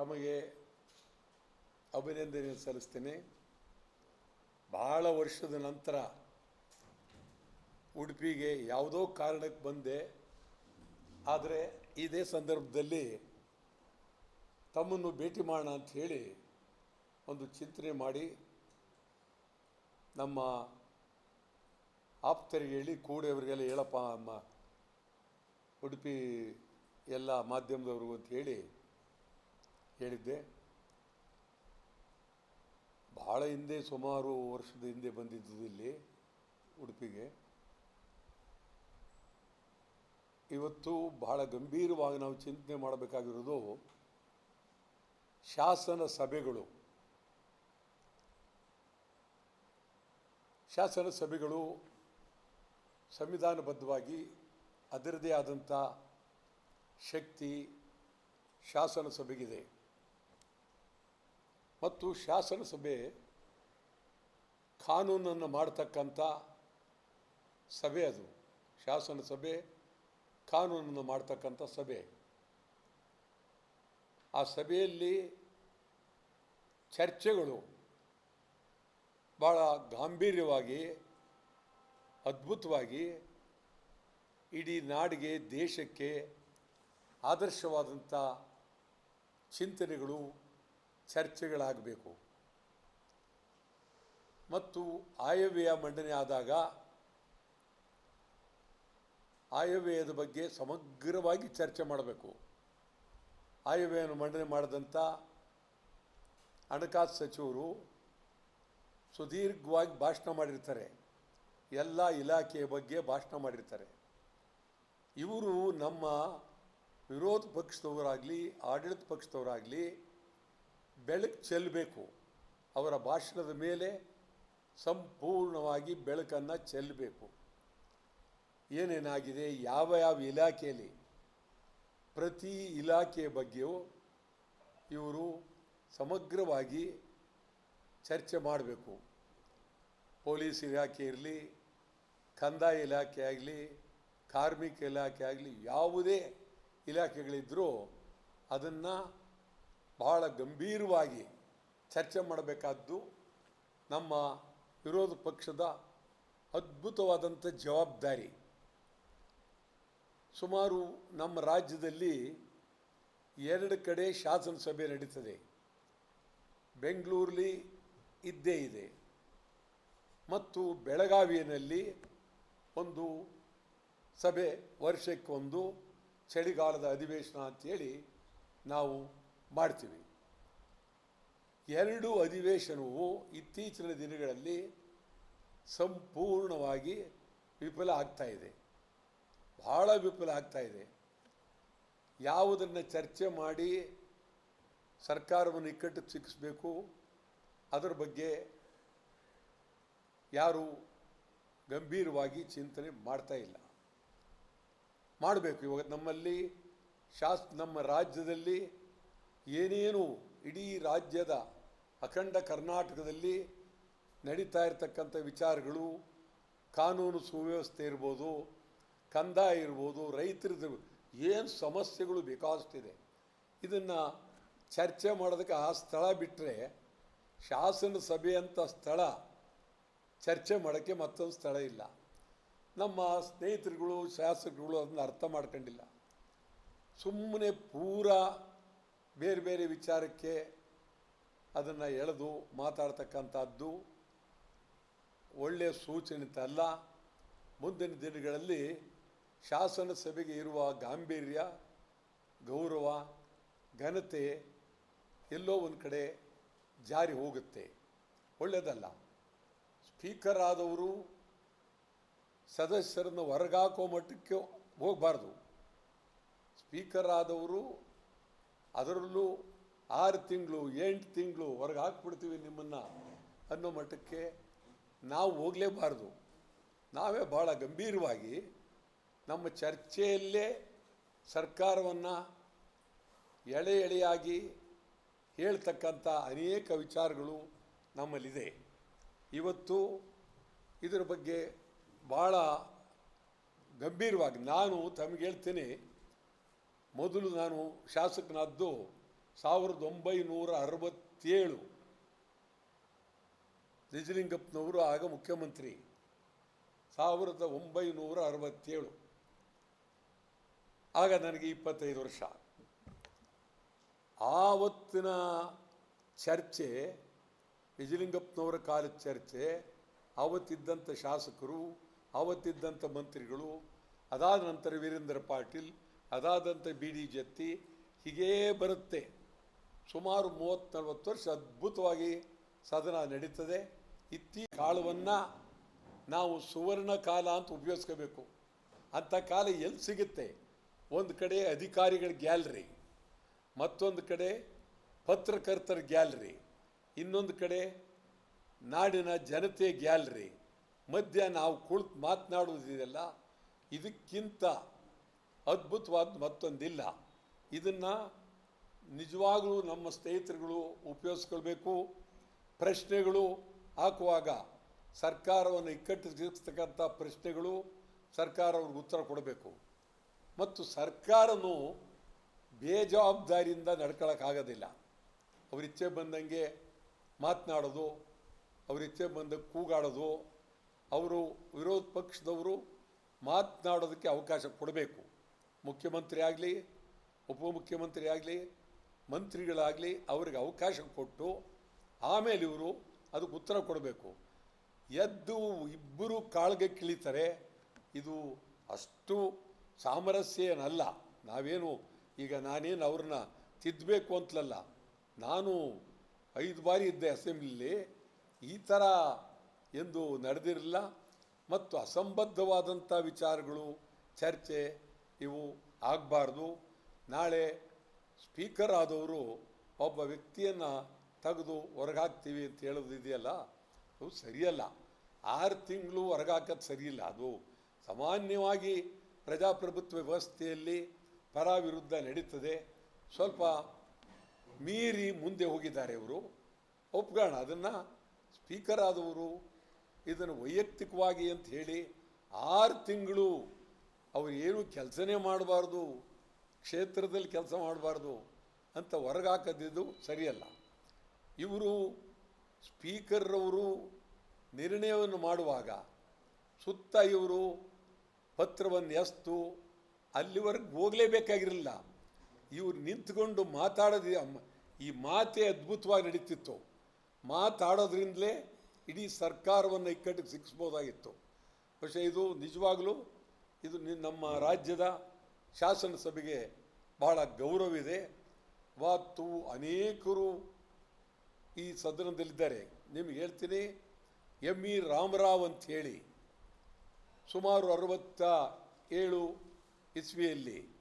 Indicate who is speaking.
Speaker 1: ತಮಗೆ ಅಭಿನಂದನೆ ಸಲ್ಲಿಸ್ತೇನೆ. ಬಹಳ ವರ್ಷದ ನಂತರ ಉಡುಪಿಗೆ ಯಾವುದೋ ಕಾರಣಕ್ಕೆ ಬಂದೆ. ಆದರೆ ಇದೇ ಸಂದರ್ಭದಲ್ಲಿ ತಮ್ಮನ್ನು ಭೇಟಿ ಮಾಡೋಣ ಅಂತ ಹೇಳಿ ಒಂದು ಚಿಂತನೆ ಮಾಡಿ ನಮ್ಮ ಆಪ್ತರಿಗೆ ಹೇಳಿ ಕೂಡೆಯವರಿಗೆಲ್ಲ ಹೇಳಪ್ಪ ಅಮ್ಮ, ಉಡುಪಿ ಎಲ್ಲ ಮಾಧ್ಯಮದವ್ರಿಗೂ ಅಂತ ಹೇಳಿ ಹೇಳಿದ್ದೆ. ಬಹಳ ಹಿಂದೆ, ಸುಮಾರು ವರ್ಷದ ಹಿಂದೆ ಬಂದಿದ್ದು ಇಲ್ಲಿ, ಉಡುಪಿಗೆ. ಇವತ್ತು ಬಹಳ ಗಂಭೀರವಾಗಿ ನಾವು ಚಿಂತನೆ ಮಾಡಬೇಕಾಗಿರೋದು, ಶಾಸನ ಸಭೆಗಳು. ಶಾಸನ ಸಭೆಗಳು ಸಂವಿಧಾನಬದ್ಧವಾಗಿ ಅದರದೇ ಆದಂಥ ಶಕ್ತಿ ಶಾಸನ ಸಭೆಗಿದೆ. ಮತ್ತು ಶಾಸನ ಸಭೆ ಕಾನೂನನ್ನು ಮಾಡ್ತಕ್ಕಂಥ ಸಭೆ ಅದು. ಶಾಸನ ಸಭೆ, ಕಾನೂನನ್ನು ಮಾಡ್ತಕ್ಕಂಥ ಸಭೆ. ಆ ಸಭೆಯಲ್ಲಿ ಚರ್ಚೆಗಳು ಭಾಳ ಗಾಂಭೀರ್ಯವಾಗಿ, ಅದ್ಭುತವಾಗಿ ಇಡೀ ನಾಡಿಗೆ, ದೇಶಕ್ಕೆ ಆದರ್ಶವಾದಂಥ ಚಿಂತನೆಗಳು ಚರ್ಚೆಗಳಾಗಬೇಕು. ಮತ್ತು ಆಯವ್ಯಯ ಮಂಡನೆ ಆದಾಗ ಆಯವ್ಯಯದ ಬಗ್ಗೆ ಸಮಗ್ರವಾಗಿ ಚರ್ಚೆ ಮಾಡಬೇಕು. ಆಯವ್ಯಯವನ್ನು ಮಂಡನೆ ಮಾಡಿದಂಥ ಹಣಕಾಸು ಸಚಿವರು ಸುದೀರ್ಘವಾಗಿ ಭಾಷಣ ಮಾಡಿರ್ತಾರೆ. ಎಲ್ಲ ಇಲಾಖೆಯ ಬಗ್ಗೆ ಭಾಷಣ ಮಾಡಿರ್ತಾರೆ. ಇವರು ನಮ್ಮ ವಿರೋಧ ಪಕ್ಷದವರಾಗಲಿ, ಆಡಳಿತ ಪಕ್ಷದವರಾಗಲಿ ಬೆಳಕು ಚೆಲ್ಲಬೇಕು ಅವರ ಭಾಷಣದ ಮೇಲೆ ಸಂಪೂರ್ಣವಾಗಿ ಬೆಳಕನ್ನು ಚೆಲ್ಲಬೇಕು ಏನೇನಾಗಿದೆ, ಯಾವ ಯಾವ ಇಲಾಖೆಯಲ್ಲಿ, ಪ್ರತಿ ಇಲಾಖೆಯ ಬಗ್ಗೆಯೂ ಇವರು ಸಮಗ್ರವಾಗಿ ಚರ್ಚೆ ಮಾಡಬೇಕು. ಪೊಲೀಸ್ ಇಲಾಖೆ ಇರಲಿ, ಕಂದಾಯ ಇಲಾಖೆ ಆಗಲಿ, ಕಾರ್ಮಿಕ ಇಲಾಖೆ ಆಗಲಿ, ಯಾವುದೇ ಇಲಾಖೆಗಳಿದ್ದರೂ ಅದನ್ನು ಬಹಳ ಗಂಭೀರವಾಗಿ ಚರ್ಚೆ ಮಾಡಬೇಕಾದ್ದು ನಮ್ಮ ವಿರೋಧ ಪಕ್ಷದ ಅದ್ಭುತವಾದಂಥ ಜವಾಬ್ದಾರಿ. ಸುಮಾರು ನಮ್ಮ ರಾಜ್ಯದಲ್ಲಿ ಎರಡು ಕಡೆ ಶಾಸನಸಭೆ ನಡೀತದೆ. ಬೆಂಗಳೂರಲ್ಲಿ ಇದ್ದೇ ಇದೆ. ಮತ್ತು ಬೆಳಗಾವಿಯಲ್ಲಿ ಒಂದು ಸಭೆ ವರ್ಷಕ್ಕೊಂದು ಚಳಿಗಾಲದ ಅಧಿವೇಶನ ಅಂತೇಳಿ ನಾವು ಮಾಡ್ತೀವಿ. ಎರಡು ಅಧಿವೇಶನವು ಇತ್ತೀಚಿನ ದಿನಗಳಲ್ಲಿ ಸಂಪೂರ್ಣವಾಗಿ ವಿಫಲ ಆಗ್ತಾ ಇದೆ. ಬಹಳ ವಿಫಲ ಆಗ್ತಾ ಇದೆ. ಯಾವುದನ್ನು ಚರ್ಚೆ ಮಾಡಿ ಸರ್ಕಾರವನ್ನು ಇಕ್ಕಟ್ಟು ಸಿಕ್ಕಿಸ್ಬೇಕು ಅದರ ಬಗ್ಗೆ ಯಾರು ಗಂಭೀರವಾಗಿ ಚಿಂತನೆ ಮಾಡ್ತಾ ಇಲ್ಲ. ಮಾಡಬೇಕು. ಇವಾಗ ನಮ್ಮಲ್ಲಿ ಶಾಸ್, ನಮ್ಮ ರಾಜ್ಯದಲ್ಲಿ ಏನೇನು ಇಡೀ ರಾಜ್ಯದ ಅಖಂಡ ಕರ್ನಾಟಕದಲ್ಲಿ ನಡೀತಾ ಇರತಕ್ಕಂಥ ವಿಚಾರಗಳು, ಕಾನೂನು ಸುವ್ಯವಸ್ಥೆ ಇರ್ಬೋದು, ಕಂದಾಯ ಇರ್ಬೋದು, ರೈತರದ್ದು ಏನು ಸಮಸ್ಯೆಗಳು ಬೇಕಾದಷ್ಟಿದೆ. ಇದನ್ನು ಚರ್ಚೆ ಮಾಡೋದಕ್ಕೆ ಆ ಸ್ಥಳ ಬಿಟ್ಟರೆ ಶಾಸನ ಸಭೆ ಅಂತ ಸ್ಥಳ ಚರ್ಚೆ ಮಾಡೋಕ್ಕೆ ಮತ್ತೊಂದು ಸ್ಥಳ ಇಲ್ಲ. ನಮ್ಮ ಸ್ನೇಹಿತರುಗಳು, ಶಾಸಕರುಗಳು ಅದನ್ನು ಅರ್ಥ ಮಾಡ್ಕೊಂಡಿಲ್ಲ. ಸುಮ್ಮನೆ ಪೂರಾ ಬೇರೆ ಬೇರೆ ವಿಚಾರಕ್ಕೆ ಅದನ್ನು ಎಳೆದು ಮಾತಾಡ್ತಕ್ಕಂಥದ್ದು ಒಳ್ಳೆಯ ಸೂಚನೆ ಅಲ್ಲ. ಮುಂದಿನ ದಿನಗಳಲ್ಲಿ ಶಾಸನ ಸಭೆಗೆ ಇರುವ ಗಾಂಭೀರ್ಯ, ಗೌರವ, ಘನತೆ ಎಲ್ಲೋ ಒಂದು ಕಡೆ ಜಾರಿ ಹೋಗುತ್ತೆ. ಒಳ್ಳೆಯದಲ್ಲ ಸ್ಪೀಕರ್ ಆದವರು ಸದಸ್ಯರನ್ನು ಹೊರಗಾಕೋ ಮಟ್ಟಕ್ಕೆ ಹೋಗಬಾರ್ದು. ಸ್ಪೀಕರ್ ಆದವರು ಅದರಲ್ಲೂ ಆರು ತಿಂಗಳು, ಎಂಟು ತಿಂಗಳು ಹೊರಗೆ ಹಾಕ್ಬಿಡ್ತೀವಿ ನಿಮ್ಮನ್ನು ಅನ್ನೋ ಮಟ್ಟಕ್ಕೆ ನಾವು ಹೋಗಲೇಬಾರ್ದು. ನಾವೇ ಭಾಳ ಗಂಭೀರವಾಗಿ ನಮ್ಮ ಚರ್ಚೆಯಲ್ಲೇ ಸರ್ಕಾರವನ್ನು ಎಳೆ ಎಳೆಯಾಗಿ ಹೇಳ್ತಕ್ಕಂಥ ಅನೇಕ ವಿಚಾರಗಳು ನಮ್ಮಲ್ಲಿದೆ. ಇವತ್ತು ಇದರ ಬಗ್ಗೆ ಭಾಳ ಗಂಭೀರವಾಗಿ ನಾನು ತಮಗೆ ಹೇಳ್ತೇನೆ. ಮೊದಲು ನಾನು ಶಾಸಕನಾದ್ದು ಸಾವಿರದ ಒಂಬೈನೂರ ಅರವತ್ತೇಳು. ನಿಜಲಿಂಗಪ್ಪನವರು, ಆಗ ಮುಖ್ಯಮಂತ್ರಿ. ಸಾವಿರದ ಒಂಬೈನೂರ ಅರವತ್ತೇಳು. ಆಗ ನನಗೆ ಇಪ್ಪತ್ತೈದು ವರ್ಷ. ಆವತ್ತಿನ ಚರ್ಚೆ, ನಿಜಲಿಂಗಪ್ಪನವರ ಕಾಲದ ಚರ್ಚೆ, ಆವತ್ತಿದ್ದಂಥ ಶಾಸಕರು, ಆವತ್ತಿದ್ದಂಥ ಮಂತ್ರಿಗಳು, ಅದಾದ ನಂತರ ವೀರೇಂದ್ರ ಪಾಟೀಲ್ ಅದಾದಂಥ ಬೀಡಿ ಜತ್ತಿ ಹೀಗೇ ಬರುತ್ತೆ. ಸುಮಾರು ಮೂವತ್ತು ನಲವತ್ತು ವರ್ಷ ಅದ್ಭುತವಾಗಿ ಸದನ ನಡೀತದೆ. ಇತ್ತೀ ಕಾಳುವನ್ನು ನಾವು ಸುವರ್ಣ ಕಾಲ ಅಂತ ಉಪಯೋಗಿಸ್ಕೋಬೇಕು. ಅಂಥ ಕಾಲ ಎಲ್ಲಿ ಸಿಗುತ್ತೆ? ಒಂದು ಕಡೆ ಅಧಿಕಾರಿಗಳ ಗ್ಯಾಲರಿ, ಮತ್ತೊಂದು ಕಡೆ ಪತ್ರಕರ್ತರ ಗ್ಯಾಲರಿ, ಇನ್ನೊಂದು ಕಡೆ ನಾಡಿನ ಜನತೆ ಗ್ಯಾಲರಿ. ಮಧ್ಯ ನಾವು ಕುಳಿತು ಮಾತನಾಡುವುದಿದೆಯಲ್ಲ ಇದಕ್ಕಿಂತ ಅದ್ಭುತವಾದ ಮತ್ತೊಂದಿಲ್ಲ. ಇದನ್ನು ನಿಜವಾಗಲೂ ನಮ್ಮ ಸ್ನೇಹಿತರುಗಳು ಉಪಯೋಗಿಸ್ಕೊಳ್ಬೇಕು. ಪ್ರಶ್ನೆಗಳು ಹಾಕುವಾಗ ಸರ್ಕಾರವನ್ನು ಇಕ್ಕಟ್ಟಿಸ್ತಕ್ಕಂಥ ಪ್ರಶ್ನೆಗಳು ಸರ್ಕಾರ ಅವ್ರಿಗೆ ಉತ್ತರ ಕೊಡಬೇಕು. ಮತ್ತು ಸರ್ಕಾರನು ಬೇಜವಾಬ್ದಾರಿಯಿಂದ ನಡ್ಕೊಳ್ಳೋಕ್ಕಾಗೋದಿಲ್ಲ ಅವ್ರ ಇಚ್ಛೆ ಬಂದಂಗೆ ಮಾತನಾಡೋದು, ಅವ್ರ ಇಚ್ಛೆ ಬಂದ ಕೂಗಾಡೋದು, ಅವರು ವಿರೋಧ ಪಕ್ಷದವರು ಮಾತನಾಡೋದಕ್ಕೆ ಅವಕಾಶ ಕೊಡಬೇಕು. ಮುಖ್ಯಮಂತ್ರಿ ಆಗಲಿ ಉಪಮುಖ್ಯಮಂತ್ರಿ ಆಗಲಿ ಮಂತ್ರಿಗಳಾಗಲಿ ಅವ್ರಿಗೆ ಅವಕಾಶ ಕೊಟ್ಟು ಆಮೇಲೆ ಇವರು ಅದಕ್ಕೆ ಉತ್ತರ ಕೊಡಬೇಕು. ಎದ್ದು ಇಬ್ಬರು ಕಾಳ್ಗೆ ಕಿಳಿತಾರೆ ಇದು ಅಷ್ಟು ಸಾಮರಸ್ಯ ಏನಲ್ಲ ನಾವೇನು ಈಗ ನಾನೇನು ಅವ್ರನ್ನ ತಿದ್ದಬೇಕು ಅಂತಲಲ್ಲ. ನಾನು ಐದು ಬಾರಿ ಇದ್ದೆ ಅಸೆಂಬ್ಲಿಲಿ, ಈ ಥರ ಎಂದು ನಡೆದಿರಲಿಲ್ಲ. ಮತ್ತು ಅಸಂಬದ್ಧವಾದಂಥ ವಿಚಾರಗಳು, ಚರ್ಚೆ ಇವು ಆಗಬಾರ್ದು. ನಾಳೆ ಸ್ಪೀಕರ್ ಆದವರು ಒಬ್ಬ ವ್ಯಕ್ತಿಯನ್ನು ತೆಗೆದು ಹೊರಗಾಕ್ತೀವಿ ಅಂತ ಹೇಳೋದಿದೆಯಲ್ಲ ಅದು ಸರಿಯಲ್ಲ. ಆರು ತಿಂಗಳು ಹೊರಗಾಕೋದು ಸರಿಯಿಲ್ಲ ಅದು. ಸಾಮಾನ್ಯವಾಗಿ ಪ್ರಜಾಪ್ರಭುತ್ವ ವ್ಯವಸ್ಥೆಯಲ್ಲಿ ಪರ ವಿರುದ್ಧ ನಡೀತದೆ. ಸ್ವಲ್ಪ ಮೀರಿ ಮುಂದೆ ಹೋಗಿದ್ದಾರೆ ಇವರು. ಒಪ್ಗೋಣ ಅದನ್ನು. ಸ್ಪೀಕರ್ ಆದವರು ಇದನ್ನು ವೈಯಕ್ತಿಕವಾಗಿ ಅಂತ ಹೇಳಿ ಆರು ತಿಂಗಳು ಅವರು ಏನು ಕೆಲಸನೇ ಮಾಡಬಾರ್ದು ಕ್ಷೇತ್ರದಲ್ಲಿ ಕೆಲಸ ಮಾಡಬಾರ್ದು ಅಂತ ಹೊರಗಾಕದಿದ್ದು ಸರಿಯಲ್ಲ ಇವರು ಸ್ಪೀಕರ್ರವರು ನಿರ್ಣಯವನ್ನು ಮಾಡುವಾಗ ಸುತ್ತ ಇವರು ಪತ್ರವನ್ನು ಎಸ್ತು ಅಲ್ಲಿವರೆಗೆ ಹೋಗಲೇಬೇಕಾಗಿರಲಿಲ್ಲ ಇವ್ರು ನಿಂತ್ಕೊಂಡು ಮಾತಾಡೋದು ಅಮ್ಮ- ಈ ಮಾತೇ ಅದ್ಭುತವಾಗಿ ನಡೀತಿತ್ತು ಮಾತಾಡೋದ್ರಿಂದಲೇ ಇಡೀ ಸರ್ಕಾರವನ್ನು ಇಕ್ಕಟ್ಟಿಗೆ ಸಿಕ್ಕಿಸ್ಬೋದಾಗಿತ್ತು പക്ഷേ ಇದು ನಿಜವಾಗಲೂ ಇದು ನಮ್ಮ ರಾಜ್ಯದ ಶಾಸನ ಸಭೆಗೆ ಬಹಳ ಗೌರವವಿದೆ. ಇವತ್ತು ಅನೇಕರು ಈ ಸದನದಲ್ಲಿದ್ದಾರೆ. ನಿಮ್ಗೆ ಹೇಳ್ತೀನಿ ಎಂ ಇ ರಾಮರಾವ್ ಅಂತ ಹೇಳಿ ಸುಮಾರು ಅರವತ್ತ ಏಳು ಇಸ್ವಿಯಲ್ಲಿ